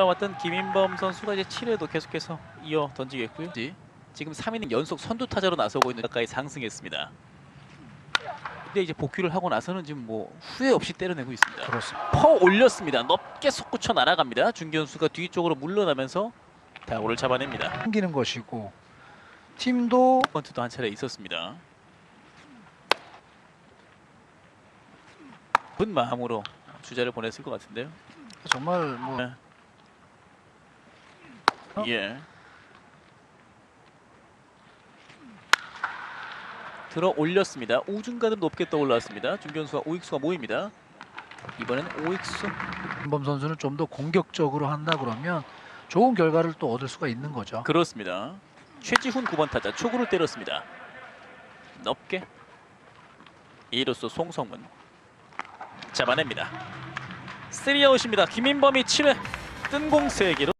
올라왔던 김인범 선수가 이제 7회도 계속해서 이어 던지겠고요. 지금 3이닝 연속 선두 타자로 나서고 있는 가까이 상승했습니다. 근데 이제 복귀를 하고 나서는 지금 뭐 후회 없이 때려내고 있습니다. 그렇습니다. 퍼 올렸습니다. 높게 솟구쳐 날아갑니다. 중견수가 뒤쪽으로 물러나면서 타구를 잡아냅니다. 당기는 것이고 팀도 번트도 한 차례 있었습니다. 분 마음으로 주자를 보냈을 것 같은데요. 정말 뭐 네. 어? 예. 들어 올렸습니다. 우중간은 높게 떠올랐습니다. 중견수와 오익수가 모입니다. 이번엔 오익수 김범 선수는 좀 더 공격적으로 한다 그러면 좋은 결과를 또 얻을 수가 있는 거죠. 그렇습니다. 최지훈 9번 타자 초구를 때렸습니다. 높게 이루수 송성문 잡아냅니다. 3아웃입니다. 김인범이 7회 뜬공 3개로